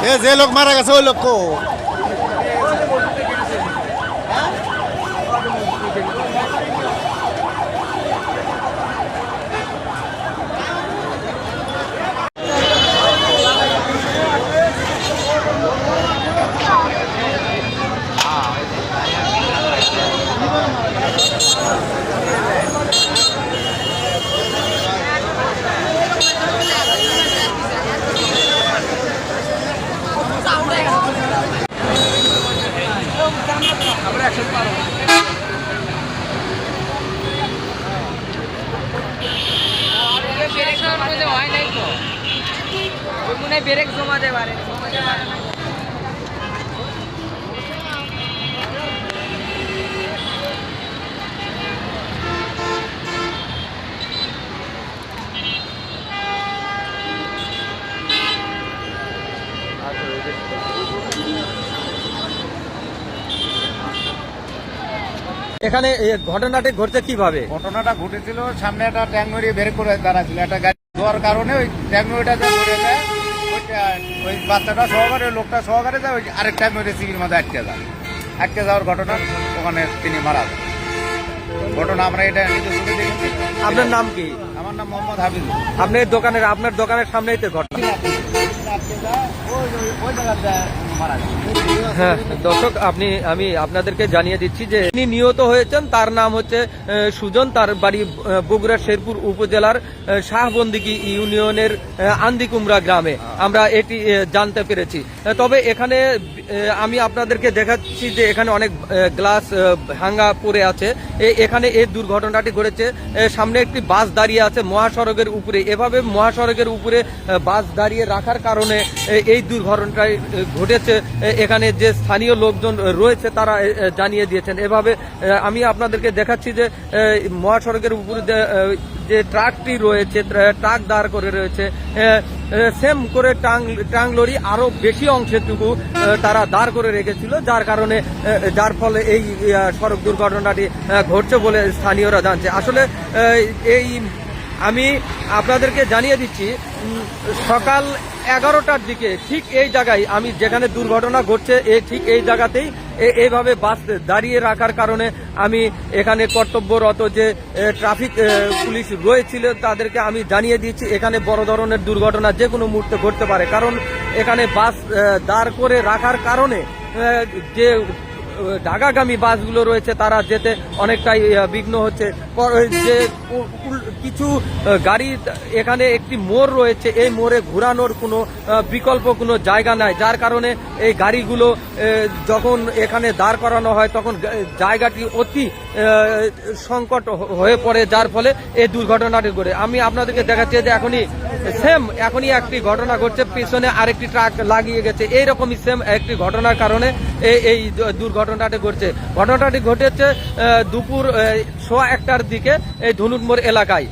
এ যে লোক মারা গেছে ওই লোক কো? হয় ব্রেক জমা দেবারে এখানে এ, ঘটনাটি ঘটছে কীভাবে? ঘটনাটা ঘটেছিল সামনে একটা ট্যাঙ্গরি বের করে দাঁড়াছিল একটা গাড়ি ধোয়ার কারণে ওই ট্যাঙ্গরিটা ওই বাচ্চাটা সহকারে ওই লোকটা সহকারে যায় ওই আরেক ট্যাঙ্গরি রেসিপির মধ্যে আটকে যায়। আটকে যাওয়ার ঘটনা ওখানে তিনি মারা যান। ঘটনা আমরা এটা নিজে চোখে দেখেছি। আপনার নাম কি? আমার নাম মোহাম্মদ হাবিবুল। আপনার দোকানের আপনার দোকানের সামনেই তো ঘটনা। ওই ওই- যায় হ্যাঁ দর্শক, আপনি, আমি আপনাদেরকে জানিয়ে দিচ্ছি যে তিনি নিহত হয়েছেন। তার নাম হচ্ছে সুজন। তার বাড়ি বগুড়া শেরপুর উপজেলার শাহবন্দিকি ইউনিয়নের আন্দিকুমরা গ্রামে। আমরা এটি জানতে পেরেছি। তবে এখানে আমি আপনাদেরকে দেখাচ্ছি যে এখানে অনেক গ্লাস ভাঙা পড়ে আছে। এখানে এই দুর্ঘটনাটি ঘটেছে। সামনে একটি বাস দাঁড়িয়ে আছে মহাসড়কের উপরে। এভাবে মহাসড়কের উপরে বাস দাঁড়িয়ে রাখার কারণে এই দুর্ঘটনাটি ঘটেছে। এ, এখানে যে স্থানীয় লোকজন রয়েছে তারা জানিয়ে দিয়েছেন। এভাবে আমি আপনাদেরকে দেখাচ্ছি যে মহাসড়কের উপরে যে, ট্রাকটি রয়েছে ট্রাক দাঁড় করে রয়েছে সেম করে টাং লরি আরও বেশি অংশেটুকু তারা দাঁড় করে রেখেছিল যার কারণে যার ফলে এই সড়ক দুর্ঘটনাটি ঘটছে বলে স্থানীয়রা জানছে। আসলে এই আমি আপনাদেরকে জানিয়ে দিচ্ছি সকাল এগারোটার দিকে ঠিক এই জায়গায় আমি যেখানে দুর্ঘটনা ঘটছে এই ঠিক এই জায়গাতেই এইভাবে বাস দাঁড়িয়ে রাখার কারণে আমি এখানে কর্তব্যরত যে ট্রাফিক পুলিশ রয়েছিল, তাদেরকে আমি জানিয়ে দিচ্ছি, এখানে বড় ধরনের দুর্ঘটনা যে কোনো মুহূর্তে ঘটতে পারে। কারণ এখানে বাস দাঁড় করে রাখার কারণে যে ঢাকাগামী বাসগুলো রয়েছে, তারা যেতে অনেকটাই বিঘ্ন হচ্ছে। যে কিছু গাড়ি, এখানে একটি মোড় রয়েছে, এই মোড়ে ঘোরানোর কোনো বিকল্প কোনো জায়গা নাই। যার কারণে এই গাড়িগুলো যখন এখানে দাঁড় করানো হয়, তখন জায়গাটি অতি সংকট হয়ে পড়ে, যার ফলে এই দুর্ঘটনাটি ঘটে। আমি আপনাদেরকে দেখাচ্ছি যে এখনই সেম, এখনই একটি ঘটনা ঘটছে, পিছনে আরেকটি ট্রাক লাগিয়ে গেছে। এইরকমই সেম একটি ঘটনার কারণে এই এই দুর্ঘটনাটি ঘটছে। ঘটনাটি ঘটেছে দুপুর সোয়া একটার দিকে এই ধনুকমোড় এলাকায়।